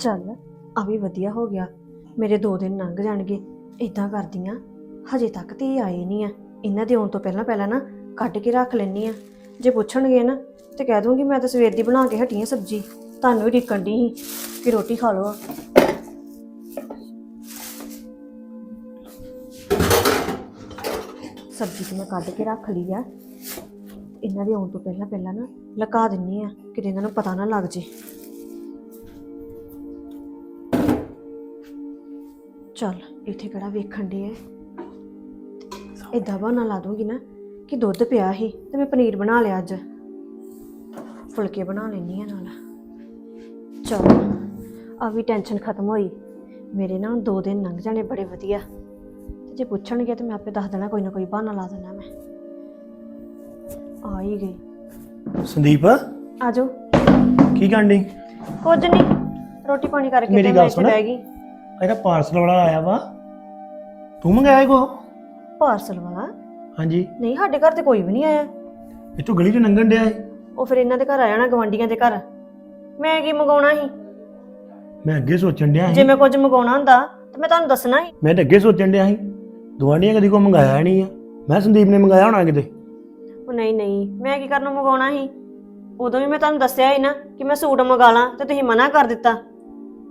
ਚੱਲ, ਆ ਵੀ ਵਧੀਆ ਹੋ ਗਿਆ। ਮੇਰੇ ਦੋ ਦਿਨ ਲੰਘ ਜਾਣਗੇ। ਇਦਾਂ ਕਰਦੀਆਂ। ਹਜੇ ਤੱਕ ਤੇ ਇਹ ਆਏ ਨਹੀਂ ਆ। ਇਹਨਾਂ ਦੇ ਆਉਣ ਤੋਂ ਪਹਿਲਾਂ ਪਹਿਲਾਂ ਨਾ ਕੱਢ ਕੇ ਰੱਖ ਲੈਣੀ ਆ। ਜੇ ਪੁੱਛਣਗੇ ਨਾ, ਤੇ ਕਹਿ ਦੂੰਗੀ ਮੈਂ ਤਾਂ ਸਵੇਰ ਦੀ ਬਣਾ ਕੇ ਹਟੀ ਆ ਸਬਜੀ। ਤੁਹਾਨੂੰ ਵੀ ਡਿੱਕਣ ਦੀ ਸੀ ਕਿ ਰੋਟੀ ਖਾ ਲਓ ਸਬਜ਼ੀ ਤੇ ਮੈਂ ਕੱਢ ਕੇ ਰੱਖ ਲਈ ਆ। ਇਹਨਾਂ ਦੇ ਆਉਣ ਤੋਂ ਪਹਿਲਾਂ ਪਹਿਲਾਂ ਨਾ ਲਗਾ ਦਿੰਨੀ ਆ। ਕਿਤੇ ਇਹਨਾਂ ਨੂੰ ਪਤਾ ਨਾ ਲੱਗ ਜੇ। ਚੱਲ ਇੱਥੇ ਕਿਹੜਾ ਵੇਖਣ ਦੇ ਐ? ਇਦਾਂ ਬਣਾ ਲਾ ਦੂੰਗੀ ਨਾ ਕਿ ਦੁੱਧ ਪਿਆ ਸੀ ਤੇ ਮੈਂ ਪਨੀਰ ਬਣਾ ਲਿਆ ਅੱਜ। ਫੁਲਕੇ ਬਣਾ ਲੈਣੀ ਆ ਨਾਲ। ਚਲ ਆ ਵੀ ਟੈਨਸ਼ਨ ਖਤਮ ਹੋਈ। ਮੇਰੇ ਨਾ ਦੋ ਦਿਨ ਲੰਘ ਜਾਣੇ ਬੜੇ ਵਧੀਆ। ਤੇ ਜੇ ਪੁੱਛਣਗੇ ਤੇ ਮੈਂ ਆਪੇ ਦੱਸ ਦੇਣਾ ਕੋਈ ਨਾ ਕੋਈ ਬਹਾਨਾ ਲਾ ਦੇਣਾ ਮੈਂ। ਆ ਹੀ ਗਈ। ਸੰਦੀਪ? ਆ ਜਾਓ। ਕੀ ਕਰਨੀ ਕੁਝ ਨਹੀਂ ਰੋਟੀ ਪਾਣੀ ਕਰਕੇ ਮੇਰੀ ਤੇ ਗੱਲ ਮੈਂ ਇੱਥੇ ਸੁਣ। ਬਹਿ ਗਈ। ਇਹਦਾ ਪਾਰਸਲ ਵਾਲਾ ਆਇਆ ਵਾ। ਤੂੰ ਮੰਗਾਇਆ ਕੋ ਪਾਰਸਲ ਵਾਲਾ ਹਾਂਜੀ। ਨਹੀਂ ਸਾਡੇ ਘਰ ਤੇ ਕੋਈ ਵੀ ਨਹੀਂ ਆਇਆ। ਇੱਥੋਂ ਗਲੀ ਚੋਂ ਲੰਘਣ ਡਿਆ ਏ ਉਹ ਫਿਰ ਇਹਨਾਂ ਦੇ ਘਰ ਆ ਜਾਣਾ ਗਵਾਂਡੀਆਂ ਦੇ ਘਰ। ਮੈਂ ਕੀ ਮੰਗਾਉਣਾ ਸੀ? ਮੈਂ ਅੱਗੇ ਸੋਚਣ ਡਿਆ ਜੇ ਸੀ ਮੈਂ ਕੁਝ ਮੰਗਾਉਣਾ ਹੁੰਦਾ ਤੇ ਮੈਂ ਤੁਹਾਨੂੰ ਦੱਸਣਾ ਸੀ। ਮੈਂ ਤਾਂ ਅੱਗੇ ਸੋਚਣ ਡਿਆ ਸੀ। ਦੁਆਨੀਆਂ ਕਦੀ ਕੋ ਮੰਗਾਇਆ ਨਹੀਂ ਆ। ਮੈਂ ਸੰਦੀਪ ਨੇ ਮੰਗਾਇਆ ਹੋਣਾ ਕਿਤੇ? ਉਹ ਨਹੀਂ ਨਹੀਂ। ਮੈਂ ਕੀ ਕਰਨ ਨੂੰ ਮੰਗਾਉਣਾ ਸੀ? ਉਦੋਂ ਵੀ ਮੈਂ ਤੁਹਾਨੂੰ ਦੱਸਿਆ ਸੀ ਨਾ ਕਿ ਮੈਂ ਸੂਟ ਮੰਗਾ ਲਾਂ ਤੇ ਤੁਸੀਂ ਮਨਾ ਕਰ ਦਿੱਤਾ।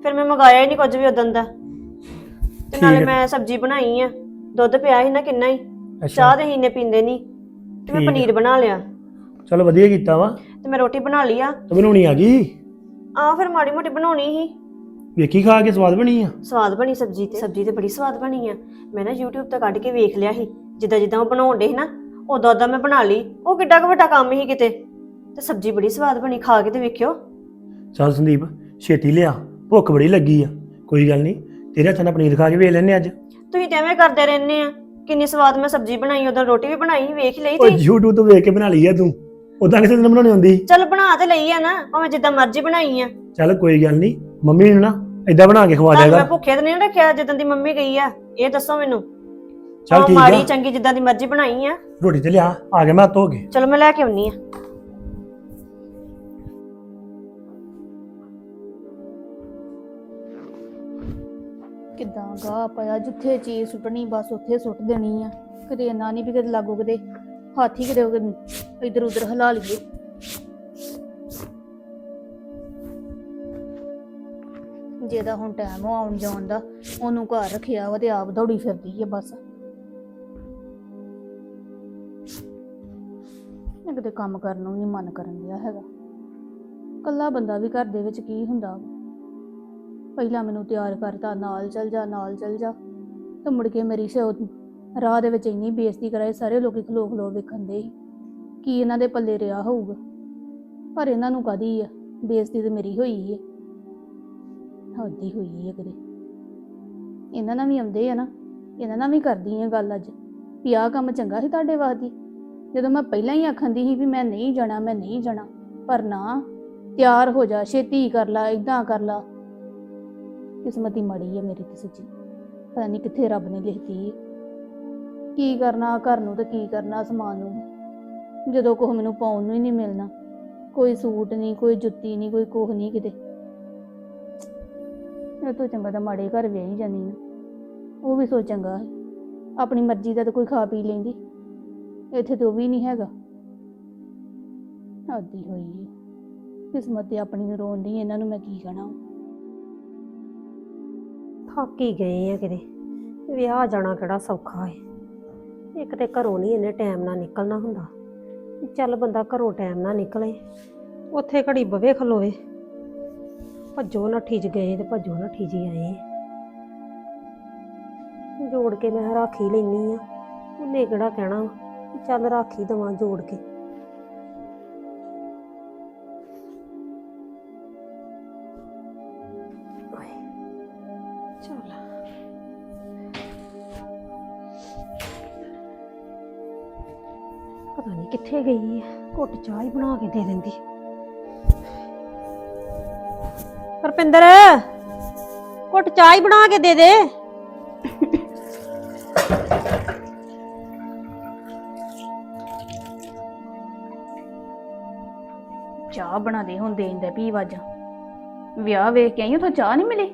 ਫਿਰ ਮੈਂ ਮੰਗਾਇਆ ਹੀ ਨਹੀਂ ਕੁਝ ਵੀ ਉਦੋਂ ਦਾ। ਤੇ ਠੀਕ ਨਾਲੇ ਹੈ। ਮੈਂ ਸਬਜ਼ੀ ਬਣਾਈ ਆ। ਦੁੱਧ ਪਿਆ ਸੀ ਨਾ ਕਿੰਨਾ ਹੀ। ਚਾਹ ਤੇ ਹੀ ਨੇ ਪੀਂਦੇ ਨਹੀਂ। ਤੇ ਮੈਂ ਠੀਕ ਹੈ। ਪਨੀਰ ਬਣਾ ਲਿਆ। ਚਲ ਵਧੀਆ ਕੀਤਾ ਵਾ। ਤੇ ਮੈਂ ਰੋਟੀ ਬਣਾ ਲਈ ਆ। ਤੇ ਬਣਾਉਣੀ ਆ ਗਈ ਆ ਫਿਰ ਮਾੜੀ ਮੋਟੀ ਬਣਾਉਣੀ ਸੀ। ਵੇਖੀ ਖਾ ਕੇ ਸਵਾਦ ਬਣੀ ਆ? ਸਵਾਦ ਬਣੀ ਸਬਜ਼ੀ ਤੇ। ਸਬਜ਼ੀ ਤੇ ਬੜੀ ਸਵਾਦ ਬਣੀ ਆ। ਮੈਂ ਨਾ YouTube ਤੋਂ ਕੱਢ ਕੇ ਵੇਖ ਲਿਆ ਸੀ। ਜਿੱਦਾਂ ਜਿੱਦਾਂ ਉਹ ਬਣਾਉਂਦੇ ਸੀ ਨਾ ਉਦੋਂ ਉਦਾਂ ਮੈਂ ਬਣਾ ਲਈ। ਉਹ ਕਿੱਡਾ ਕੁ ਵੱਡਾ ਕੰਮ ਸੀ ਕਿਤੇ। ਤੇ ਸਬਜ਼ੀ ਬੜੀ ਸਵਾਦ ਬਣੀ ਖਾ ਕੇ ਤੇ ਵੇਖਿਓ। ਚੱਲ ਸੰਦੀਪ ਛੇਤੀ ਲਿਆ। ਭੁੱਖ ਬੜੀ ਲੱਗੀ ਆ। ਕੋਈ ਗੱਲ ਨਹੀਂ। ਤੇਰੇ ਹੱਥਾਂ ਨਾਲ ਪਨੀਰ ਖਾ ਕੇ ਵੇਖ ਲੈਨੇ ਅੱਜ। ਤੁਸੀਂ ਤੇ ਐਵੇਂ ਕਰਦੇ ਰਹਿੰਦੇ ਆ। ਕਿੰਨੀ ਸਵਾਦ ਮੈਂ ਸਬਜ਼ੀ ਬਣਾਈ ਉਦੋਂ ਰੋਟੀ ਵੀ ਬਣਾਈ ਸੀ ਵੇਖ ਹੀ ਲਈ ਤੀ YouTube ਤੋਂ ਵੇਖ ਕੇ ਬਣਾ ਲਈ ਆ ਤੂੰ। ਉਦਾਂ ਕਿਸੇ ਦਿਨ ਬਣਾਉਣੀ ਹੁੰਦੀ ਚੱਲ ਬਣਾ ਤੇ ਲਈ ਆ ਨਾ ਭਾਵੇਂ ਜਿੱਦਾਂ ਮਰਜ਼ੀ ਬਣਾਈ ਆ। ਚੱਲ ਕੋਈ ਗੱਲ ਨਹੀਂ ਮੰਮੀ ਨੂੰ ਨਾ ਏਦਾਂ ਬਣਾ ਕੇ ਖਵਾ ਤੁਹਾਨੂੰ ਮੈਂ ਭੁੱਖੇ ਤੇ ਨਹੀਂ ਰੱਖਿਆ ਜਿੱਦਾਂ ਦੀ ਮੰਮੀ ਗਈ ਆ ਇਹ ਦੱਸੋ ਮੈਨੂੰ। ਚੱਲ ਉਹ ਠੀਕ ਮਾੜੀ ਆ ਚੰਗੀ ਜਿੱਦਾਂ ਦੀ ਮਰਜ਼ੀ ਬਣਾਈ ਆ। ਰੋਟੀ ਤੇ ਲਿਆ ਆ ਗਿਆ ਮੈਂ ਧੋ ਕੇ। ਚਲੋ ਮੈਂ ਲੈ ਕੇ ਆਉਣੀ ਆ। ਕਿੱਦਾਂ ਪਿਆ ਜਿੱਥੇ ਚੀਜ਼ ਸੁੱਟਣੀ, ਬਸ ਉੱਥੇ ਸੁੱਟ ਦੇਣੀ ਆ। ਕਦੇ ਇੰਨਾ ਨਹੀਂ ਵੀ ਕਦੇ ਲਾਗੋ, ਕਦੇ ਹਾਥੀ ਕਦੇ ਇਧਰ ਉਧਰ ਹਿਲਾ ਲਈਏ। ਜਿਹਦਾ ਹੁਣ ਟਾਈਮ ਹੋ ਆਉਣ ਜਾਣ ਦਾ, ਉਹਨੂੰ ਘਰ ਰੱਖਿਆ ਵਾ ਤੇ ਆਪ ਦੌੜੀ ਫਿਰਦੀ ਆ ਬਸ। ਕਿਤੇ ਕੰਮ ਕਰਨ ਨੂੰ ਨਹੀਂ ਮਨ ਕਰਨ ਦਿਆ ਹੈਗਾ। ਕੱਲਾ ਬੰਦਾ ਵੀ ਘਰ ਦੇ ਵਿੱਚ ਕੀ ਹੁੰਦਾ ਵਾ? ਪਹਿਲਾਂ ਮੈਨੂੰ ਤਿਆਰ ਕਰਤਾ, ਨਾਲ ਚੱਲ ਜਾ, ਨਾਲ ਚੱਲ ਜਾ। ਤੇ ਮੁੜ ਕੇ ਮੇਰੀ ਸੇ ਰਾਹ ਦੇ ਵਿੱਚ ਇੰਨੀ ਬੇਇੱਜ਼ਤੀ ਕਰਾਈ, ਸਾਰੇ ਲੋਕੀ ਖਲੋ ਖਲੋ ਵੇਖਣ ਦੇ ਸੀ ਕੀ ਇਹਨਾਂ ਦੇ ਪੱਲੇ ਰਿਹਾ ਹੋਊਗਾ? ਪਰ ਇਹਨਾਂ ਨੂੰ ਕਾਦੀ ਆ? ਬੇਇੱਜ਼ਤੀ ਤੇ ਮੇਰੀ ਹੋਈ ਹੈ ਹੱਦੀ ਹੋਈ ਹੈ ਕਦੇ ਇਹਨਾਂ ਨਾਲ ਵੀ ਆਉਂਦੇ ਆ ਨਾ। ਇਹਨਾਂ ਨਾਲ ਵੀ ਕਰਦੀ ਆ ਗੱਲ ਅੱਜ। ਵੀ ਆਹ ਕੰਮ ਚੰਗਾ ਸੀ ਤੁਹਾਡੇ ਵਾਸਤੇ? ਜਦੋਂ ਮੈਂ ਪਹਿਲਾਂ ਹੀ ਆਖੰਦੀ ਸੀ ਵੀ ਮੈਂ ਨਹੀਂ ਜਾਣਾ, ਮੈਂ ਨਹੀਂ ਜਾਣਾ, ਪਰ ਨਾ। ਤਿਆਰ ਹੋ ਜਾ, ਛੇਤੀ ਕਰ ਲਾ ਇਦਾਂ ਕਰ ਲਾ। ਕਿਸਮਤੀ ਮਾੜੀ ਹੈ ਮੇਰੀ ਤੇ ਸੱਚੀ। ਪਤਾ ਨਹੀਂ ਕਿੱਥੇ ਰੱਬ ਨੇ ਲਿਖਤੀ ਹੈ ਕੀ ਕਰਨਾ ਘਰ ਨੂੰ ਤੇ ਕੀ ਕਰਨਾ ਸਮਾਨ ਨੂੰ ਜਦੋਂ ਕੋਹ ਮੈਨੂੰ ਪਾਉਣ ਨੂੰ ਹੀ ਨਹੀਂ ਮਿਲਣਾ। ਕੋਈ ਸੂਟ ਨਹੀਂ ਕੋਈ ਜੁੱਤੀ ਨਹੀਂ ਕੋਈ ਕੋਹ ਨਹੀਂ ਕਿਤੇ। ਇਹ ਤੋਂ ਚੰਗਾ ਤਾਂ ਮਾੜੇ ਘਰ ਵਿਆਹੀ ਜਾਂਦੀ ਨਾ ਉਹ ਵੀ ਸੋ ਚੰਗਾ ਆਪਣੀ ਮਰਜ਼ੀ ਦਾ ਤਾਂ ਕੋਈ ਖਾ ਪੀ ਲੈਂਦੀ। ਇੱਥੇ ਤਾਂ ਉਹ ਵੀ ਨਹੀਂ ਹੈਗਾ। ਆਦੀ ਹੋਈ ਹੈ ਕਿਸਮਤ ਤੇ ਆਪਣੀ ਨੂੰ ਰੋਂਦੀ ਇਹਨਾਂ ਨੂੰ ਮੈਂ ਕੀ ਕਹਣਾ ਥੱਕ ਹੀ ਗਏ ਆ ਕਿਤੇ। ਵਿਆਹ ਜਾਣਾ ਕਿਹੜਾ ਸੌਖਾ ਹੈ ਇੱਕ ਤੇ ਘਰੋਂ ਨਹੀਂ ਇੰਨੇ ਟਾਈਮ ਨਾਲ ਨਿਕਲਣਾ ਹੁੰਦਾ। ਚੱਲ ਬੰਦਾ ਘਰੋਂ ਟਾਈਮ ਨਾਲ ਨਿਕਲੇ। ਉੱਥੇ ਘੜੀ ਬਵੇ ਖਲੋਏ ਭੱਜੋ ਨੱਠੀ ਚ ਗਏ ਤੇ ਭੱਜੋ ਨੱਠੀ ਜੀ ਆਏ। ਜੋੜ ਕੇ ਮੈਂ ਰਾਖੀ ਲੈਣੀ ਆ। ਉਹਨੇ ਕਿਹੜਾ ਕਹਿਣਾ? ਚੱਲ ਰਾਖੀ ਦਵਾਂ ਜੋੜ ਕੇ। ਘੁੱਟ ਚਾਹ ਹੀ ਬਣਾ ਕੇ ਦੇ ਦਿੰਦੀ। ਰਪਿੰਦਰ ਘੁੱਟ ਚਾਹ ਹੀ ਬਣਾ ਕੇ ਦੇ ਦੇ। ਚਾਹ ਬਣਾ ਦੇ ਹੁਣ ਦੇਣ ਦਾ ਪੀ ਵਾਜਾਂ। ਵਿਆਹ ਵੇਖ ਕੇ ਆਈ ਉਥੋਂ ਚਾਹ ਨਹੀਂ ਮਿਲੀ।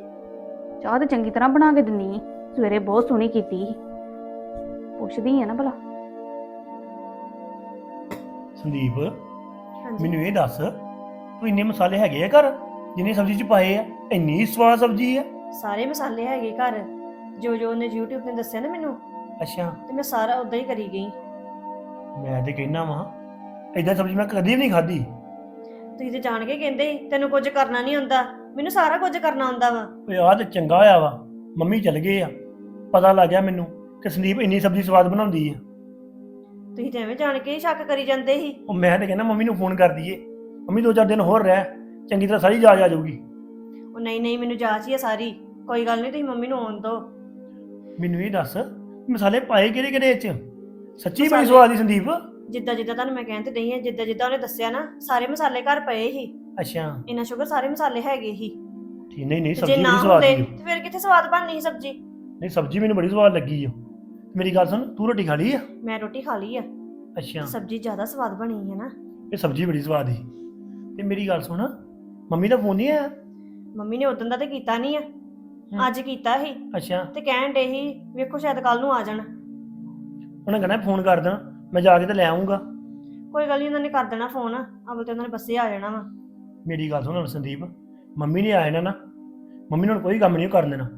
ਚਾਹ ਤਾਂ ਚੰਗੀ ਤਰ੍ਹਾਂ ਬਣਾ ਕੇ ਦਿੰਨੀ। ਸਵੇਰੇ ਬਹੁਤ ਸੋਹਣੀ ਕੀਤੀ ਪੁੱਛਦੀ ਆ ਨਾ ਭਲਾ। ਸੰਦੀਪ ਮੈਨੂੰ ਇਹ ਦੱਸ ਤੂੰ ਇੰਨੇ ਮਸਾਲੇ ਹੈਗੇ ਆ ਘਰ ਜਿੰਨੇ ਸਬਜ਼ੀ ਚ ਪਾਏ ਆ ਇੰਨੀ ਸਵਾਦ ਸਬਜ਼ੀ ਆ? ਸਾਰੇ ਮਸਾਲੇ ਹੈਗੇ ਘਰ। ਜੋ ਜੋ ਉਹਨੇ YouTube ਤੇ ਦੱਸਿਆ ਨਾ ਮੈਨੂੰ ਅੱਛਾ। ਤੇ ਮੈਂ ਸਾਰਾ ਉਦਾਂ ਹੀ ਕਰੀ ਗਈ। ਮੈਂ ਤੇ ਕਹਿਣਾ ਵਾਂ ਏਦਾਂ ਸਬਜ਼ੀ ਮੈਂ ਕਦੀ ਵੀ ਨਹੀਂ ਖਾਧੀ। ਤੁਸੀਂ ਤੇ ਜਾਣ ਕੇ ਕਹਿੰਦੇ ਸੀ, ਤੈਨੂੰ ਕੁਝ ਕਰਨਾ ਨਹੀਂ ਹੁੰਦਾ ਮੈਨੂੰ ਸਾਰਾ ਕੁਝ ਕਰਨਾ ਹੁੰਦਾ ਵਾ। ਓਏ ਆਹ ਤੇ ਚੰਗਾ ਹੋਇਆ ਵਾ ਮੰਮੀ ਚਲ ਗਏ ਆ। ਪਤਾ ਲੱਗ ਗਿਆ ਮੈਨੂੰ ਕਿ ਸੰਦੀਪ ਇੰਨੀ ਸਬਜ਼ੀ ਸਵਾਦ ਬਣਾਉਂਦੀ ਆ। ਤੁਸੀਂ ਤੇ ਐਵੇਂ ਜਾਣ ਕੇ ਹੀ ਸ਼ੱਕ ਕਰੀ ਜਾਂਦੇ ਸੀ। ਉਹ ਮੈਂ ਤੇ ਕਹਿੰਦਾ ਮੰਮੀ ਨੂੰ ਫੋਨ ਕਰ ਦਈਏ। ਮੰਮੀ ਦੋ ਚਾਰ ਦਿਨ ਹੋਰ ਰਹਿ ਚੰਗੀ ਤਰ੍ਹਾਂ ਸਾਰੀ ਜਾਜ ਆ ਜਾਊਗੀ। ਉਹ ਨਹੀਂ ਨਹੀਂ ਮੈਨੂੰ ਜਾਚ ਹੀ ਆ ਸਾਰੀ। ਕੋਈ ਗੱਲ ਨਹੀਂ ਤੁਸੀਂ ਮੰਮੀ ਨੂੰ ਆਉਣ ਦਿਓ। ਮੈਨੂੰ ਇਹ ਦੱਸ ਮਸਾਲੇ ਪਾਏ ਕਿਹੜੇ ਕਿਹੜੇ ਇਹ ਚ? ਸੱਚੀ ਬੜੀ ਮਸਾਲੇ- ਸਵਾਦ ਦੀ ਸੰਦੀਪ। ਜਿੱਦਾਂ ਜਿੱਦਾਂ ਤੁਹਾਨੂੰ ਮੈਂ ਕਹਿੰਦੇ ਨਹੀਂ ਆ ਜਿੱਦਾਂ ਜਿੱਦਾਂ ਉਹਨੇ ਦੱਸਿਆ ਨਾ ਸਾਰੇ ਮਸਾਲੇ ਘਰ ਪਏ ਸੀ। ਅੱਛਾ। ਇੰਨਾ ਸ਼ੁਗਰ ਸਾਰੇ ਮਸਾਲੇ ਹੈਗੇ ਸੀ। ਠੀਕ ਨਹੀਂ ਨਹੀਂ ਤੇ ਸਬਜ਼ੀ ਨਾ ਬੜੀ ਸਵਾਦ ਹੁੰਦੇ ਤੇ ਫਿਰ ਕਿੱਥੇ ਸਵਾਦ ਬਣਨੀ ਸੀ ਸਬਜ਼ੀ? ਨਹੀਂ ਸਬਜ਼ੀ ਮੈਨੂੰ ਬੜੀ ਸਵਾਦ ਲੱਗੀ ਆ ਮੇਰੀ ਗੱਲ ਸੁਣ ਤੂੰ ਰੋਟੀ ਖਾ ਲਈ ਆ? ਮੈਂ ਰੋਟੀ ਖਾ ਲਈ ਆ। ਅੱਛਾ। ਸਬਜ਼ੀ ਜ਼ਿਆਦਾ ਸਵਾਦ ਬਣੀ ਹੈ ਨਾ। ਇਹ ਸਬਜ਼ੀ ਬੜੀ ਸਵਾਦ ਸੀ। ਤੇ ਮੇਰੀ ਗੱਲ ਸੁਣ ਮੰਮੀ ਦਾ ਫੋਨ ਨਹੀਂ ਆਇਆ? ਮੰਮੀ ਨੇ ਉਦੋਂ ਦਾ ਤੇ ਕੀਤਾ ਨਹੀਂ ਆ। ਅੱਜ ਕੀਤਾ ਸੀ। ਅੱਛਾ। ਤੇ ਕਹਿਣ ਡੇ ਸੀ ਵੇਖੋ ਸ਼ਾਇਦ ਕੱਲ ਨੂੰ ਆ ਜਾਣ। ਉਹਨੇ ਕਹਿਣਾ ਫੋਨ ਕਰ ਦੇਣਾ ਮੈਂ ਜਾ ਕੇ ਤੇ ਲੈ ਆਉਂਗਾ ਕੋਈ ਗੱਲ ਨਹੀਂ ਉਹਨਾਂ ਨੇ ਕਰ ਦੇਣਾ ਫੋਨ। ਅਵਲ ਤੇ ਉਹਨਾਂ ਨੇ ਬੱਸੇ ਆ ਜਾਣਾ ਵਾ। ਮੇਰੀ ਗੱਲ ਸੁਣ ਸੰਦੀਪ ਮੰਮੀ ਨੇ ਆਇਆ ਨਾ ਨਾ। ਮੰਮੀ ਨੂੰ ਕੋਈ ਕੰਮ ਨਹੀਂ ਕਰਨ ਦੇਣਾ।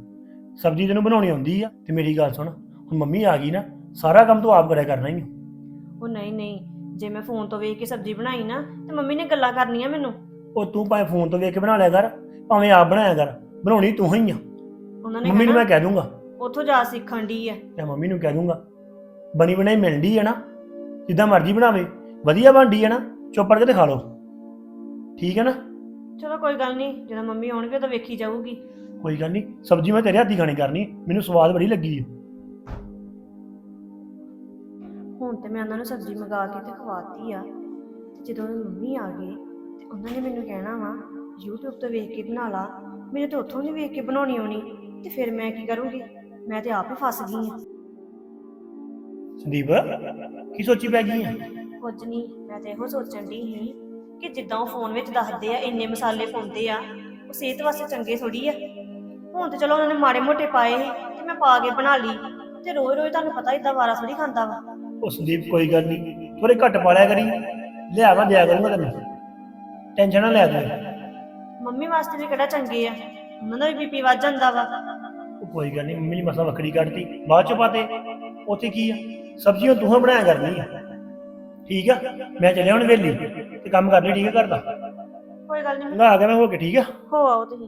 ਸਬਜ਼ੀ ਤੈਨੂੰ ਬਣਾਉਣੀ ਆਉਂਦੀ ਆ ਤੇ ਮੇਰੀ ਗੱਲ ਸੁਣ। ਹੁਣ ਮੰਮੀ ਆ ਗਈ ਨਾ ਸਾਰਾ ਕੰਮ ਤੂੰ ਆਪ ਕਰਿਆ ਕਰਨਾ ਹੀ ਆ। ਉਹ ਨਹੀਂ ਨਹੀਂ ਜੇ ਮੈਂ ਫੋਨ ਤੋਂ ਵੇਖ ਕੇ ਸਬਜ਼ੀ ਬਣਾਈ ਨਾ ਤੇ ਮੰਮੀ ਨੇ ਗੱਲਾਂ ਕਰਨੀਆਂ ਮੈਨੂੰ। ਉਹ ਤੂੰ ਭਾਵੇਂ ਫੋਨ ਤੋਂ ਵੇਖ ਕੇ ਬਣਾ ਲਿਆ ਕਰ ਭਾਵੇਂ ਆਪ ਬਣਾਇਆ ਕਰ ਬਣਾਉਣੀ ਤੂੰ ਹੀ ਆ। ਉਹਨਾਂ ਨੇ ਮੰਮੀ ਨੂੰ ਕਹਿਣਾ ਮੈਂ ਕਹਿ ਦੂੰਗਾ। ਉੱਥੋਂ ਜਾ ਸਿੱਖਣ ਦੀ ਆ। ਤੇ ਮੰਮੀ ਨੂੰ ਕਹਿ ਦੂੰਗਾ ਬਣੀ ਬਣਾਈ ਮਿਲਦੀ ਹੈ ਨਾ ਜਿੱਦਾਂ ਮਰਜ਼ੀ ਬਣਾਵੇ ਵਧੀਆ ਬਣਦੀ ਹੈ ਨਾ ਚੁੱਪ ਕਰਕੇ ਤੇ ਖਾ ਲਓ। ਠੀਕ ਹੈ ਨਾ? ਚਲੋ ਕੋਈ ਗੱਲ ਨਹੀਂ ਜਦੋਂ ਮੰਮੀ ਆਉਣਗੇ ਤਾਂ ਵੇਖੀ ਜਾਊਗੀ। ਕੋਈ ਗੱਲ ਨਹੀਂ ਸਬਜ਼ੀ ਮੈਂ ਤੇਰੇ ਹੱਥੀ ਖਾਣੀ ਕਰਨੀ ਮੈਨੂੰ ਸਵਾਦ ਬੜੀ ਲੱਗੀ ਹੈ ਹੁਣ ਤੇ ਮੈਂ ਉਹਨਾਂ ਨੂੰ ਸਬਜ਼ੀ ਮੰਗਾ ਕੇ ਤੇ ਖਵਾਤੀ ਆ। ਤੇ ਜਦੋਂ ਮੰਮੀ ਆ ਗਏ ਤੇ ਉਹਨਾਂ ਨੇ ਮੈਨੂੰ ਕਹਿਣਾ ਵਾ YouTube ਤੋਂ ਵੇਖ ਕੇ ਬਣਾ ਲਾ। ਮੈਨੂੰ ਤੇ ਉੱਥੋਂ ਨਹੀਂ ਵੇਖ ਕੇ ਬਣਾਉਣੀ ਆਉਣੀ। ਤੇ ਫਿਰ ਮੈਂ ਕੀ ਕਰੂੰਗੀ? ਮੈਂ ਤੇ ਆਪ ਹੀ ਫਸ ਗਈ ਆ। ਸੰਦੀਪ ਕੀ ਸੋਚੀ ਪੈ ਗਈ ਹੈ ਕੁਝ ਨਹੀਂ ਮੈਂ ਤੇ ਇਹੋ ਸੋਚਣ ਦੀ ਸੀ ਕਿ ਜਿੱਦਾਂ ਉਹ ਫੋਨ ਵਿੱਚ ਦੱਸਦੇ ਆ ਇੰਨੇ ਮਸਾਲੇ ਪਾਉਂਦੇ ਆ ਉਹ ਸਿਹਤ ਵਾਸਤੇ ਚੰਗੇ ਥੋੜੀ ਆ। ਹੁਣ ਤੇ ਚਲੋ ਉਹਨਾਂ ਨੇ ਮਾੜੇ ਮੋਟੇ ਪਾਏ ਸੀ ਤੇ ਮੈਂ ਪਾ ਕੇ ਬਣਾ ਲਈ। ਤੇ ਰੋਜ਼ ਰੋਜ਼ ਤੁਹਾਨੂੰ ਪਤਾ ਇਦਾਂ ਵਾਰਾ ਥੋੜੀ ਖਾਂਦਾ ਵਾ। ਉਹ ਸੰਦੀਪ ਕੋਈ ਗੱਲ ਨਹੀਂ ਥੋੜੇ ਘੱਟ ਪਾ ਲਿਆ ਕਰੀ ਲਿਆਵਾ ਦਿਆ ਕਰੂੰਗਾ ਤੈਨੂੰ। ਟੈਨਸ਼ਨ ਨਾ ਲੈ ਤੂੰ ਮੰਮੀ ਵਾਸਤੇ ਵੀ ਕਿਹੜਾ ਚੰਗੇ ਆ ਉਹਨਾਂ ਦਾ ਵੀ ਬੀਪੀ ਵੱਧ ਜਾਂਦਾ ਵਾ। ਉਹ ਕੋਈ ਗੱਲ ਨਹੀਂ ਮੰਮੀ ਨੇ ਮਸਲਾ ਵੱਖਰੀ ਕੱਢਤੀ ਬਾਅਦ ਚ ਪਾਤੇ। ਉੱਥੇ ਕੀ ਆ? ਸਬਜ਼ੀਆਂ ਤੂੰ ਬਣਾਇਆ ਕਰਨੀ ਆ। ਠੀਕ ਆ? ਮੈਂ ਚੱਲਿਆ ਹੁਣ ਵੇਲੀ ਤੇ ਕੰਮ ਕਰ ਲਈ ਠੀਕ ਆ ਘਰ ਦਾ? ਕੋਈ ਗੱਲ ਨਹੀਂ ਚੰਗਾ ਆ ਗਿਆ ਮੈਂ ਹੋ ਕੇ ਠੀਕ ਆ? ਹੋ ਆਓ ਤੁਸੀਂ।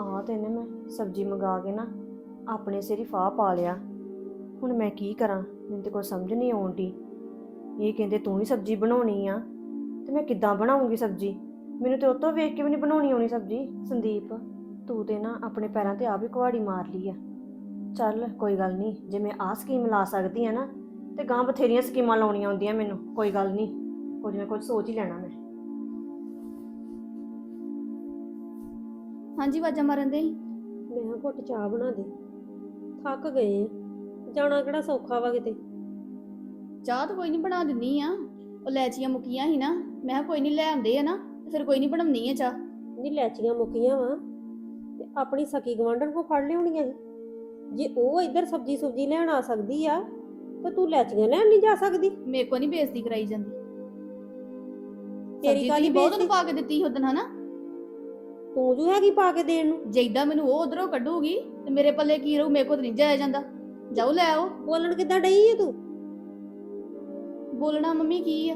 ਆਹ ਤੇ ਇਹਨੇ ਮੈਂ ਸਬਜ਼ੀ ਮੰਗਾ ਕੇ ਨਾ ਆਪਣੇ ਸਿਰ ਹੀ ਫਾਹ ਪਾ ਲਿਆ। ਹੁਣ ਮੈਂ ਕੀ ਕਰਾਂ? ਮੈਨੂੰ ਤੇ ਕੋਈ ਸਮਝ ਨਹੀਂ ਆਉਂਦੀ। ਇਹ ਕਹਿੰਦੇ ਤੂੰ ਹੀ ਸਬਜ਼ੀ ਬਣਾਉਣੀ ਆ। ਤੇ ਮੈਂ ਕਿੱਦਾਂ ਬਣਾਉਂਗੀ ਸਬਜ਼ੀ? ਮੈਨੂੰ ਤੇ ਉਤੋਂ ਵੇਖ ਕੇ ਵੀ ਨਹੀਂ ਬਣਾਉਣੀ ਆਉਣੀ ਸਬਜ਼ੀ। ਸੰਦੀਪ ਤੂੰ ਤੇ ਨਾ ਆਪਣੇ ਪੈਰਾਂ ਤੇ ਆਪ ਹੀ ਕੁਹਾੜੀ ਮਾਰ ਲਈ ਆ। ਚੱਲ ਕੋਈ ਗੱਲ ਨਹੀਂ। ਜੇ ਮੈਂ ਆਹ ਸਕੀਮ ਲਾ ਸਕਦੀ ਆ ਨਾ ਤੇ ਗਾਂ ਬਥੇਰੀਆਂ ਸਕੀਮਾਂ ਲਾਉਣੀਆਂ ਹੁੰਦੀਆਂ ਮੈਨੂੰ। ਕੋਈ ਗੱਲ ਨਹੀਂ। ਕੁਝ ਨਾ ਕੁਝ ਸੋਚ ਹੀ ਲੈਣਾ ਮੈਂ। ਹਾਂਜੀ ਵਾਜਾ ਮਾਰਨ ਦੇ। ਮੈਂ ਕਿਹਾ ਘੁੱਟ ਚਾਹ ਬਣਾ ਦੇ। ਥੱਕ ਗਏ ਆ। ਜਾਣਾ ਕਿਹੜਾ ਸੌਖਾ ਵਾ ਕਿਤੇ? ਚਾਹ ਤਾਂ ਕੋਈ ਨਹੀਂ ਬਣਾ ਦਿੰਨੀ ਆ। ਉਹ ਲੈਚੀਆਂ ਮੁੱਕੀਆਂ ਸੀ ਨਾ ਮੈਂ ਕਿਹਾ ਕੋਈ ਨਹੀਂ ਲੈ ਆਉਂਦੇ ਆ ਨਾ ਤੇ ਫਿਰ ਕੋਈ ਨਹੀਂ ਬਣਾਉਣੀ ਆ ਚਾਹ। ਨਹੀਂ ਲੈਚੀਆਂ ਮੁੱਕੀਆਂ ਵਾ। ਤੇ ਆਪਣੀ ਸਕੀ ਗਵਾਂਢਣ ਕੋ ਫੜ ਲਿਆਉਣੀਆਂ ਸੀ। ਜੇ ਉਹ ਇੱਧਰ ਸਬਜੀ ਸੁਬਜੀ ਲੈਣ ਆ ਸਕਦੀ ਆ ਤਾਂ ਤੂੰ ਲੈਚੀਆਂ ਲੈਣ ਨਹੀਂ ਜਾ ਸਕਦੀ। ਮੇਰੇ ਕੋ ਨਹੀਂ ਬੇਇੱਜ਼ਤੀ ਕਰਾਈ ਜਾਂਦੀ। ਤੇਰੀ ਕਾਹਦੀ ਤੁਸੀਂ ਬਹੁਤ? ਨੂੰ ਪਾ ਕੇ ਦਿੱਤੀ ਉਦੋਂ ਹਨਾ? ਤੂੰ ਜੋ ਹੈਗੀ ਪਾ ਕੇ ਦੇਣ ਨੂੰ? ਜੈਦਾ ਮੈਨੂੰ ਉਹ ਉਧਰੋਂ ਕੱਢੂਗੀ ਤੇ ਮੇਰੇ ਪੱਲੇ ਕੀ ਰਹੂ ਮੇਰੇ ਕੋ ਤਾਂ ਨਹੀਂ ਜਾਇਆ ਜਾਂਦਾ। ਜਾਓ ਲੈ ਆਓ। ਬੋਲਣ ਕਿੱਦਾਂ ਡਈ ਆ ਤੂੰ? ਬੋਲਣਾ ਮੰਮੀ ਕੀ ਆ?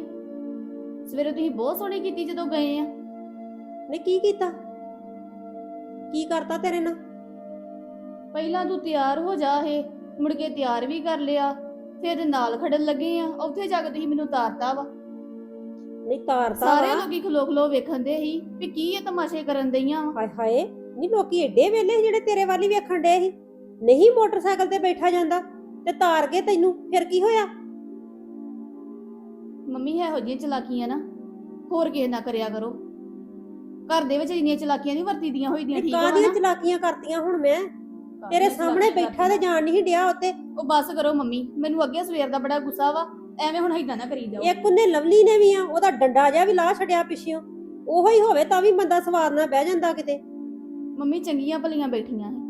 ਸਵੇਰੇ ਤੁਸੀਂ ਬਹੁਤ ਸੋਹਣੀ ਕੀਤੀ ਜਦੋਂ ਗਏ ਆ। ਨੇ ਕੀ ਕੀਤਾ? ਕੀ ਕਰਤਾ ਤੇਰੇ ਨਾਲ? ਪਹਿਲਾਂ ਤੂੰ ਤਿਆਰ ਹੋ ਜਾ ਇਹ ਮੁੜ ਕੇ ਤਿਆਰ ਵੀ ਕਰ ਲਿਆ ਫਿਰ ਨਾਲ ਖੜਨ ਲੱਗੇ ਆ ਉੱਥੇ ਜਾ ਕੇ ਤੁਸੀਂ ਮੈਨੂੰ ਤਾਰਤਾ ਵਾ। ਨਹੀਂ ਤਾਰਤਾ ਸਾਰੇ ਵਾ। ਲੋਕੀ ਖਲੋ ਖਲੋ ਵੇਖਣ ਦੇ ਸੀ ਵੀ ਕੀ ਇਹ ਤਮਾਸ਼ੇ ਕਰਨ ਦਈਆਂ ਵਾ। ਹਾਏ ਹਾਏ ਨਹੀਂ ਲੋਕੀ ਏਡੇ ਵੇਲੇ ਜਿਹੜੇ ਤੇਰੇ ਵੱਲ ਵੇਖਣ ਡੇ ਸੀ। ਨਹੀਂ ਮੋਟਰਸਾਈਕਲ ਤੇ ਬੈਠਾ ਜਾਂਦਾ ਤੇ ਤਾਰ ਕੇ ਤੈਨੂੰ ਫਿਰ ਕੀ ਹੋਇਆ? ਮੰਮੀ ਇਹੋ ਜਿਹੀਆਂ ਚਲਾਕੀਆਂ ਨਾ ਹੋਰ ਕਿਸੇ ਨਾ ਕਰਿਆ ਕਰੋ। ਘਰ ਦੇ ਵਿੱਚ ਇੰਨੀਆਂ ਚਲਾਕੀਆਂ ਨਹੀਂ ਵਰਤੀਦੀਆਂ ਹੋਈਆਂ ਠੀਕ ਆ ਕਾਹਦੀਆਂ ਨਾ? ਚਲਾਕੀਆਂ ਕਰਤੀਆਂ ਹੁਣ ਮੈਂ? ਤੇਰੇ ਸਾਹਮਣੇ ਬੈਠਾ ਤੇ ਜਾਣ ਨਹੀਂ ਡਿਆ ਉੱਤੇ। ਉਹ ਬਸ ਕਰੋ ਮੰਮੀ ਮੈਨੂੰ ਅੱਗੇ ਸਵੇਰ ਦਾ ਬੜਾ ਗੁੱਸਾ ਵਾ। ਐਵੇਂ ਹੁਣ ਏਦਾਂ ਨਾ ਕਰੀ ਜਾਓ। ਇੱਕ ਉਹਨੇ ਲਵਲੀ ਨੇ ਵੀ ਆ ਉਹਦਾ ਡੰਡਾ ਜਿਹਾ ਵੀ ਲਾ ਛੱਡਿਆ ਪਿੱਛਿਓਂ। ਉਹੋ ਹੀ ਹੋਵੇ ਤਾਂ ਵੀ ਬੰਦਾ ਸਵਾਦ ਨਾਲ ਬਹਿ ਜਾਂਦਾ ਕਿਤੇ। ਮੰਮੀ ਚੰਗੀਆਂ ਭਲੀਆਂ ਬੈਠੀਆਂ ਸੀ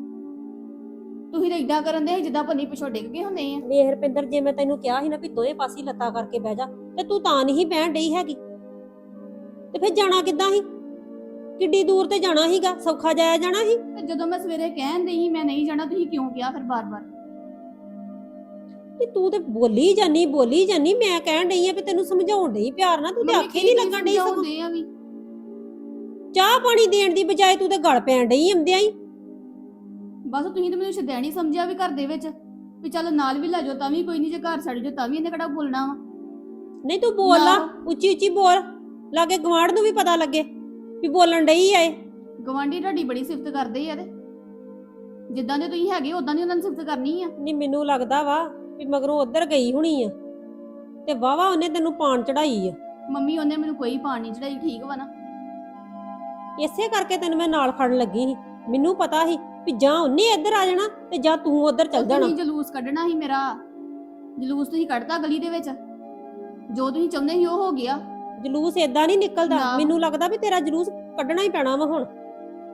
ਤੁਸੀਂ ਤਾਂ ਇਦਾਂ ਕਰਨ ਦੇ ਜਿੱਦਾਂ ਪੰਨੀ ਪਿਛੋਂ ਡਿੱਗ ਗਏ ਹੁੰਦੇ ਆ। ਵੇਖ ਰਪਿੰਦਰ ਜੇ ਮੈਂ ਤੈਨੂੰ ਕਿਹਾ ਸੀ ਨਾ ਵੀ ਦੋਏ ਪਾਸੇ ਲੱਤਾਂ ਕਰਕੇ ਬਹਿ ਜਾ ਤੇ ਤੂੰ ਤਾਂ ਨਹੀਂ ਬਹਿਣ ਡਈ ਹੈਗੀ। ਤੇ ਫਿਰ ਜਾਣਾ ਕਿੱਦਾਂ ਸੀ? ਕਿੱਡੀ ਦੂਰ ਤੇ ਜਾਣਾ ਸੀਗਾ ਸੌਖਾ ਜਾਇਆ ਜਾਣਾ ਸੀ? ਤੇ ਜਦੋਂ ਮੈਂ ਸਵੇਰੇ ਕਹਿਣ ਡਈ ਸੀ ਮੈਂ ਨਹੀਂ ਜਾਣਾ ਤੁਸੀਂ ਕਿਉਂ ਕਿਹਾ ਫਿਰ ਬਾਰ-ਬਾਰ? ਤੇ ਤੂੰ ਤੇ ਬੋਲੀ ਜਾਨੀ ਬੋਲੀ ਜਾਨੀ ਮੈਂ ਕਹਿਣ ਡਈ ਆ ਵੀ ਤੈਨੂੰ ਸਮਝਾਉਣ ਡਈ ਪਿਆਰ ਨਾਲ ਤੂੰ ਤੇ ਆਖੇ ਨਹੀਂ ਲੱਗਣ ਡਈ ਸਗੋਂ। ਸਮਝਾਉਂਦੇ ਆ ਵੀ। ਚਾਹ ਪਾਣੀ ਦੇਣ ਦੀ ਬਜਾਏ ਤੂੰ ਤੇ ਗਲ ਪੈਣ ਡਈ ਆਉਂਦਿਆਂ ਹੀ। ਬਸ ਤੁਸੀਂ ਤਾਂ ਮੈਨੂੰ ਸ਼ਦੈਣੀ ਸਮਝਿਆ ਵੀ ਘਰ ਦੇ ਵਿੱਚ ਵੀ ਚੱਲ ਨਾਲ ਵੀ ਲੈ ਜਾਓ ਤਾਂ ਵੀ ਕੋਈ ਨਹੀਂ ਜੇ ਘਰ ਛੱਡ ਜਾਓ ਤਾਂ ਵੀ ਇਹਨੇ ਕਿਹੜਾ ਬੋਲਣਾ ਵਾ। ਨਹੀਂ ਤੂੰ ਬੋਲ ਲਾ ਨਾ। ਉੱਚੀ ਉੱਚੀ ਬੋਲ ਲਾਗੇ ਗਵਾਂਢ ਨੂੰ ਵੀ ਪਤਾ ਲੱਗੇ ਵੀ ਬੋਲਣ ਡਈ ਆ ਇਹ। ਗਵਾਂਢੀ ਤੁਹਾਡੀ ਬੜੀ ਸਿਫਤ ਕਰਦੇ ਆ ਤੇ। ਜਿੱਦਾਂ ਦੇ ਤੁਸੀਂ ਹੈਗੇ ਉਦਾਂ ਦੀ ਉਹਨਾਂ ਨੇ ਸਿਫਤ ਕਰਨੀ ਆ। ਨਹੀਂ ਮੈਨੂੰ ਲੱਗਦਾ ਵਾ ਵੀ ਮਗਰੋਂ ਉਧਰ ਗਈ ਹੋਣੀ ਆ। ਤੇ ਵਾਵਾ ਉਹਨੇ ਤੈਨੂੰ ਪਾਣ ਚੜਾਈ ਆ। ਮੰਮੀ ਉਹਨੇ ਮੈਨੂੰ ਕੋਈ ਪਾਣ ਨਹੀਂ ਚੜਾਈ ਠੀਕ ਵਾ ਨਾ? ਇਸੇ ਕਰਕੇ ਤੈਨੂੰ ਮੈਂ ਨਾਲ ਖੜਨ ਲੱਗੀ ਸੀ। ਮੈਨੂੰ ਪਤਾ ਸੀ ਵੀ ਜਾਂ ਉਹਨੇ ਇੱਧਰ ਆ ਜਾਣਾ ਤੇ ਜਾਂ ਤੂੰ ਉਧਰ ਚੱਲ ਜਾਣਾ ਤੁਸੀਂ ਜਲੂਸ ਕੱਢਣਾ ਸੀ ਮੇਰਾ ਜਲੂਸ ਤੁਸੀਂ ਕੱਢਤਾ ਗਲੀ ਦੇ ਵਿੱਚ? ਜੋ ਤੁਸੀਂ ਚਾਹੁੰਦੇ ਸੀ ਉਹ ਹੋ ਗਿਆ। ਜਲੂਸ ਏਦਾਂ ਨਹੀਂ ਨਿਕਲਦਾ। ਨਾ। ਮੈਨੂੰ ਲੱਗਦਾ ਵੀ ਤੇਰਾ ਜਲੂਸ ਕੱਢਣਾ ਹੀ ਪੈਣਾ ਵਾ ਹੁਣ।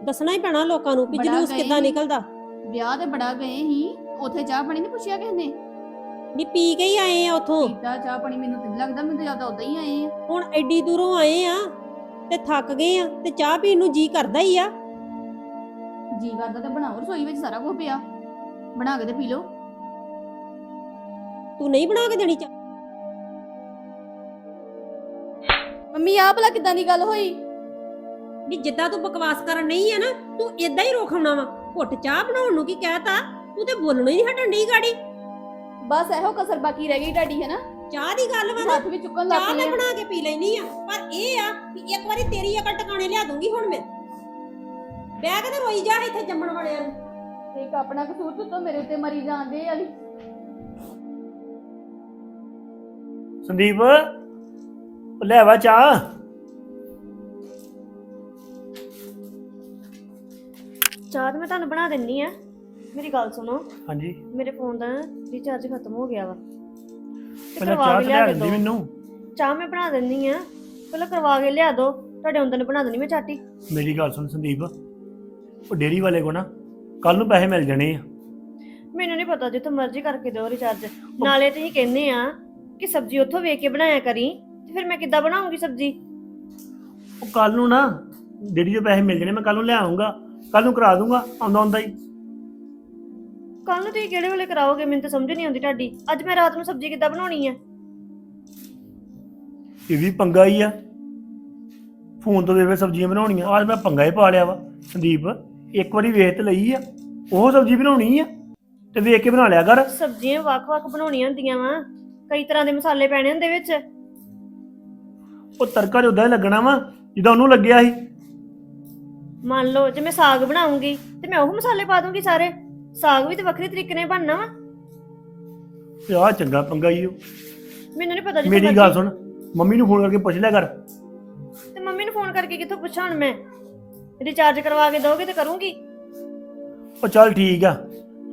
ਦੱਸਣਾ ਹੀ ਪੈਣਾ ਲੋਕਾਂ ਨੂੰ ਵੀ ਬੜਾ ਜਲੂਸ ਗਏ ਕਿੱਦਾਂ। ਨਿਕਲਦਾ। ਵਿਆਹ ਤੇ ਬੜਾ ਗਏ ਸੀ। ਉੱਥੇ ਚਾਹ ਪਾਣੀ ਨਹੀਂ ਪੁੱਛਿਆ ਕਿਸੇ ਨੇ? ਨੀ ਪੀ ਕੇ ਹੀ ਆਏ ਆ ਉਥੋਂ। ਪੀਤਾ ਚਾਹ ਪਾਣੀ ਮੈਨੂੰ ਤੇ ਲੱਗਦਾ ਮੈਨੂੰ ਤਾਂ ਜ਼ਿਆਦਾ ਉਦਾਂ ਹੀ ਆਏ ਆ। ਹੁਣ ਐਡੀ ਦੂਰੋਂ ਆਏ ਆ ਤੇ ਥੱਕ ਗਏ ਆ ਤੇ ਚਾਹ ਪੀਣ ਨੂੰ ਜੀ ਕਰਦਾ ਹੀ ਆ। ਜੀ ਕਰਦਾ ਤੇ ਬਣਾਓ ਰਸੋਈ ਵਿੱਚ ਸਾਰਾ ਕੁਝ ਪਿਆ। ਬਣਾ ਕੇ ਤੇ ਪੀ ਲਓ। ਤੂੰ ਨਹੀਂ ਬਣਾ ਕੇ ਦੇਣੀ ਚਾਹ? ਮੰਮੀ ਆਹ ਭਲਾ ਕਿਦਾਂ ਦੀ ਗੱਲ ਹੋਈ? ਵੀ ਜਿੱਦਾਂ ਤੂੰ ਬਕਵਾਸ ਕਰਨ ਨਹੀਂ ਆ ਨਾ ਤੂੰ ਇਦਾਂ ਹੀ ਰੋਖਣਾ ਵਾ। ਘੁੱਟ ਚਾਹ ਬਣਾਉਣ ਨੂੰ ਕੀ ਕਹਿਤਾ? ਤੂੰ ਤੇ ਬੋਲਣਾ ਹੀ ਨਹੀਂ ਹਟਣ ਡਈ ਗਾੜੀ। ਬਸ ਇਹੋ ਕਸਰ ਬਾਕੀ ਰਹਿ ਗਈ ਤੁਹਾਡੀ ਹੈ ਨਾ ਚਾਹ ਦੀ ਗੱਲ ਵਾ ਨਾ। ਹੱਥ ਵੀ ਚੁੱਕਣ ਲੱਗ ਚਾਹ ਪਈ ਮੈਂ ਆ। ਬਣਾ ਕੇ ਪੀ ਲੈਣੀ ਆ। ਪਰ ਇਹ ਆ ਵੀ ਇੱਕ ਵਾਰੀ ਤੇਰੀ ਅਕਲ ਟਿਕਾਣੇ ਲਿਆ ਦੂੰਗੀ ਹੁਣ ਮੈਂ। ਬਹਿ ਕੇ ਤੇ ਰੋਈ ਜਾ ਇੱਥੇ ਜੰਮਣ ਵਾਲਿਆਂ ਨੂੰ। ਇੱਕ ਆਪਣਾ ਕਸੂਰ ਤੋਂ ਮੇਰੇ ਉੱਤੇ ਮਰੀ ਜਾਂਦੇ ਆ ਵੀ ਸੰਦੀਪ ਉਹ ਲੈ ਆਵਾ ਚਾਹ। ਚਾਹ ਤਾਂ ਮੈਂ ਤੁਹਾਨੂੰ ਬਣਾ ਦਿੰਨੀ ਆ। ਮੇਰੀ ਗੱਲ ਸੁਣੋ। ਹਾਂਜੀ। ਮੇਰੇ ਫੋਨ ਦਾ ਰੀਚਾਰਜ ਖਤਮ ਹੋ ਗਿਆ ਵਾ। ਤੇ ਪਹਿਲਾਂ ਕਰਵਾ ਚਾਹ ਕੇ ਲਿਆ ਲੈ ਕੇ ਦਿੰਦੀ ਦਿਓ ਮੈਨੂੰ। ਚਾਹ ਮੈਂ ਬਣਾ ਦਿੰਨੀ ਆ। ਪਹਿਲਾਂ ਕਰਵਾ ਕੇ ਲਿਆ ਦਿਓ ਤੁਹਾਡੇ ਹੁੰਦੇ ਨੇ ਬਣਾ ਦੇਣੀ ਮੈਂ ਚਾਟੀ। ਮੇਰੀ ਗੱਲ ਸੁਣ ਸੰਦੀਪ। ਉਹ ਡੇਰੀ ਵਾਲੇ ਕੋ ਨਾ ਕੱਲ ਨੂੰ ਪੈਸੇ ਮਿਲ ਜਾਣੇ ਆ। ਮੈਨੂੰ ਨਹੀਂ ਪਤਾ ਜਿੱਥੋਂ ਮਰਜ਼ੀ ਕਰਕੇ ਦਿਓ ਰਿਚਾਰਜ ਨਾਲੇ ਤੁਸੀਂ ਕਹਿੰਦੇ ਆ ਕਿ ਸਬਜ਼ੀ ਉੱਥੋਂ ਵੇਖ ਕੇ ਬਣਾਇਆ ਕਰੀ ਤੇ ਫਿਰ ਮੈਂ ਕਿੱਦਾਂ ਬਣਾਉਂਗੀ ਸਬਜ਼ੀ? ਉਹ ਕੱਲ ਨੂੰ ਨਾ ਡੇਰੀ ਦੇ ਪੈਸੇ ਮਿਲ ਜਾਣੇ ਮੈਂ ਕੱਲ ਨੂੰ ਲੈ ਆਉਂਗਾ ਕੱਲ ਨੂੰ ਕਰਾ ਦੂੰਗਾ ਆਉਂਦਾ ਆਉਂਦਾ ਹੀ। ਕੱਲ ਨੂੰ ਤੁਸੀਂ ਕਿਹੜੇ ਵੇਲੇ ਕਰਾਓਗੇ? ਮੈਨੂੰ ਤਾਂ ਸਮਝ ਨਹੀਂ ਆਉਂਦੀ ਤੁਹਾਡੀ। ਅੱਜ ਮੈਂ ਰਾਤ ਨੂੰ ਸਬਜ਼ੀ ਕਿੱਦਾਂ ਬਣਾਉਣੀ ਆ? ਇਹ ਵੀ ਪੰਗਾ ਹੀ ਆ। ਫੋਨ ਤੋਂ ਵੇਵੇ ਸਬਜ਼ੀਆਂ ਬਣਾਉਣੀਆਂ। ਅੱਜ ਮੈਂ ਪੰਗਾ ਹੀ ਪਾ ਲਿਆ ਵਾ ਸੰਦੀਪ। ਇੱਕ ਵਾਰੀ ਵੇਖ ਤੇ ਲਈ ਆ। ਉਹ ਸਬਜ਼ੀ ਬਣਾਉਣੀ ਆ ਤੇ ਵੇਖ ਕੇ ਬਣਾ ਲਿਆ ਕਰ। ਸਬਜ਼ੀਆਂ ਵੱਖ-ਵੱਖ ਬਣਾਉਣੀਆਂ ਹੁੰਦੀਆਂ ਵਾ। ਕਈ ਤਰ੍ਹਾਂ ਦੇ ਮਸਾਲੇ ਪੈਣੇ ਹੁੰਦੇ ਵਿੱਚ। ਉਹ ਤੜਕਾ ਤੇ ਉਦਾਂ ਹੀ ਲੱਗਣਾ ਵਾ ਜਿੱਦਾਂ ਉਹਨੂੰ ਲੱਗਿਆ ਸੀ। ਮੰਨ ਲਓ ਜੇ ਮੈਂ ਸਾਗ ਬਣਾਉਂਗੀ ਤੇ ਮੈਂ ਉਹ ਮਸਾਲੇ ਪਾ ਦੂੰਗੀ ਸਾਰੇ। ਸਾਗ ਵੀ ਤੇ ਵੱਖਰੇ ਤਰੀਕੇ ਨਾਲ ਬਣਨਾ ਵਾ। ਤੇ ਆਹ ਚੰਗਾ ਪੰਗਾ ਹੀ ਉਹ ਮੈਨੂੰ ਨਹੀਂ ਪਤਾ ਮੇਰੀ ਗੱਲ ਸੁਣ ਮੰਮੀ ਨੂੰ ਫੋਨ ਕਰਕੇ ਪੁੱਛ ਲਿਆ ਕਰ। ਤੇ ਮੰਮੀ ਨੂੰ ਫੋਨ ਕਰਕੇ ਕਿੱਥੋਂ ਪੁੱਛਾਂ ਹੁਣ ਮੈਂ? ਰਿਚਾਰਜ ਕਰਵਾ ਕੇ ਦੋਗੇ ਤੇ ਕਰੂੰਗੀ। ਉਹ ਚੱਲ ਠੀਕ ਆ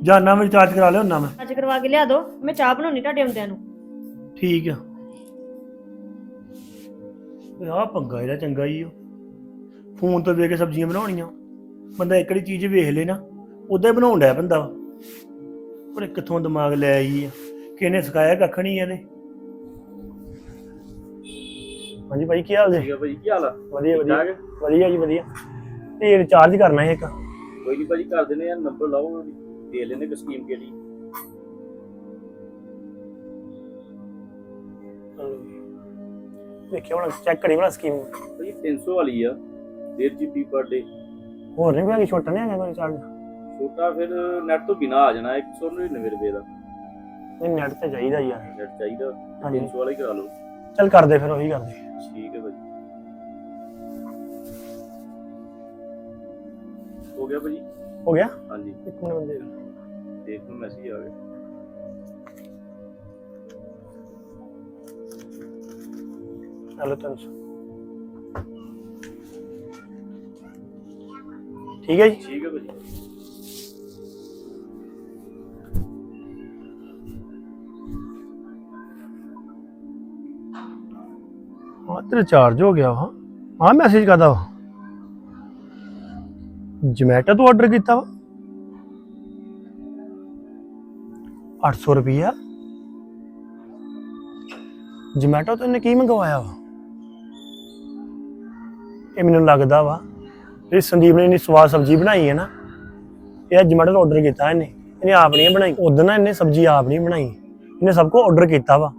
ਜਾਨਾ ਮੈਂ ਰਿਚਾਰਜ ਕਰਾ ਲਿਆ ਹੁੰਨਾ ਮੈਂ। ਅੱਜ ਕਰਵਾ ਕੇ ਲਿਆ ਦੋ ਮੈਂ ਚਾਹ ਬਣਾਉਣੀ ਤੁਹਾਡੇ ਆਉਂਦਿਆਂ ਨੂੰ। ਠੀਕ ਆ। ਆਹ ਪੰਗਾ ਇਹਦਾ ਚੰਗਾ ਹੀ ਉਹ ਫੋਨ ਤੋਂ ਵੇਖ ਕੇ ਸਬਜ਼ੀਆਂ ਬਣਾਉਣੀਆਂ। ਬੰਦਾ ਇੱਕੜੀ ਚੀਜ਼ ਵੇਖ ਲੇ ਨਾ। ਉਦਾਂ ਹੀ ਬਣਾਉਣ ਡਿਆ ਬੰਦਾ। ਵਾ। ਪਰ ਇਹ ਕਿੱਥੋਂ ਦਿਮਾਗ ਲੈ ਆਈ ਆ। ਕਿਹਨੇ ਸਿਖਾਇਆ ਕੱਖ ਨਹੀਂ ਇਹਨੇ? ਹਾਂਜੀ ਭਾਈ ਕੀ ਹਾਲ ਜੀ? ਠੀਕ ਆ ਭਾਈ ਕੀ ਹਾਲ ਆ? ਵਧੀਆ ਠੀਕ ਵਧੀਆ ਠਾਕ? ਵਧੀਆ ਜੀ ਵਧੀਆ। ਤੇ ਰਿਚਾਰਜ ਕਰਨਾ ਹੈ ਇੱਕ। ਕੋਈ ਨਹੀਂ ਭਾਜੀ ਕਰ ਦਿੰਦੇ ਆ ਨੰਬਰ ਲਾਓ ਦੇ। ਲੈਣੇ ਕਿ ਸਕੀਮ ਕਿਹੜੀ। ਦੇਖਿਓ ਹੁਣ ਚੈੱਕ ਕਰੀ ਹੁਣ ਸਕੀਮ ਭਾਜੀ 300 ਵਾਲੀ ਆ 1.5 ਜੀਬੀ ਪਰ ਡੇ ਹੋਰ ਨਹੀਂ ਕੋਈ ਛੋਟਾ ਨਹੀਂ ਹੈਗਾ ਕੋਈ ਰਿਚਾਰਜ ਛੋਟਾ ਫਿਰ ਨੈਟ ਤੋਂ ਬਿਨਾ ਆ ਜਾਣਾ 199 ਰੁਪਏ ਦਾ। ਨਹੀਂ ਨੈਟ ਤੇ ਚਾਹੀਦਾ ਯਾਰ ਨੈਟ ਚਾਹੀਦਾ ਹਾਂਜੀ। 300 ਵਾਲਾ ਹੀ ਕਰਾ ਲਓ। ਚੱਲ ਕਰਦੇ ਫਿਰ ਉਹੀ ਕਰਦੇ। ਠੀਕ ਹੈ ਭਾਜੀ ਹੋ ਗਿਆ ਭਾਜੀ ਹੋ ਗਿਆ? ਹਾਂਜੀ। ਇੱਕ ਮਿੰਟ ਬੰਦੇ ਦੇਖ ਲਓ ਮੈਸੇਜ ਆ ਗਿਆ। ਚਲੋ ਤਿੰਨ ਸੌ। ਠੀਕ ਹੈ ਜੀ? ਠੀਕ ਹੈ ਭਾਜੀ ਹਾਂ ਤੇ ਰਿਚਾਰਜ ਹੋ ਗਿਆ ਵਾ। ਹਾਂ ਮੈਸੇਜ ਕਰਦਾ ਵਾ? ਜਮੈਟੋ ਤੋਂ ਆਰਡਰ ਕੀਤਾ ਵਾ। 800 ਰੁਪਈਆ। ਜਮੈਟੋ ਤੋਂ ਇਹਨੇ ਕੀ ਮੰਗਵਾਇਆ ਵਾ? ਇਹ ਮੈਨੂੰ ਲੱਗਦਾ ਵਾ ਇਹ ਸੰਦੀਪ ਨੇ ਇੰਨੀ ਸਵਾਦ ਸਬਜ਼ੀ ਬਣਾਈ ਹੈ ਨਾ, ਇਹ ਜਮੈਟੋ ਤੋਂ ਆਰਡਰ ਕੀਤਾ ਇਹਨੇ। ਇਹਨੇ ਆਪ ਨਹੀਂ ਬਣਾਈ। ਉਦੋਂ ਨਾ ਇਹਨੇ ਸਬਜ਼ੀ ਆਪ ਨਹੀਂ ਬਣਾਈ। ਇਹਨੇ ਸਭ ਕੋ ਆਰਡਰ ਕੀਤਾ ਵਾ।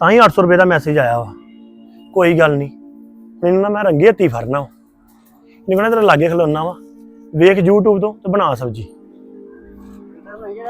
ਤਾਂ ਹੀ 800 ਰੁਪਏ ਦਾ ਮੈਸੇਜ ਆਇਆ ਵਾ। ਕੋਈ ਗੱਲ ਨਹੀਂ। ਮੈਨੂੰ ਨਾ ਮੈਂ ਰੰਗੇ ਹੱਥੀ ਫੜਨਾ ਵਾ। ਇਹਨੇ ਤੇਰੇ ਲਾਗੇ ਖਲੋਣਾ ਵਾ। ਵੇਖ YouTube ਤੋਂ ਤੇ ਬਣਾ ਸਬਜ਼ੀ।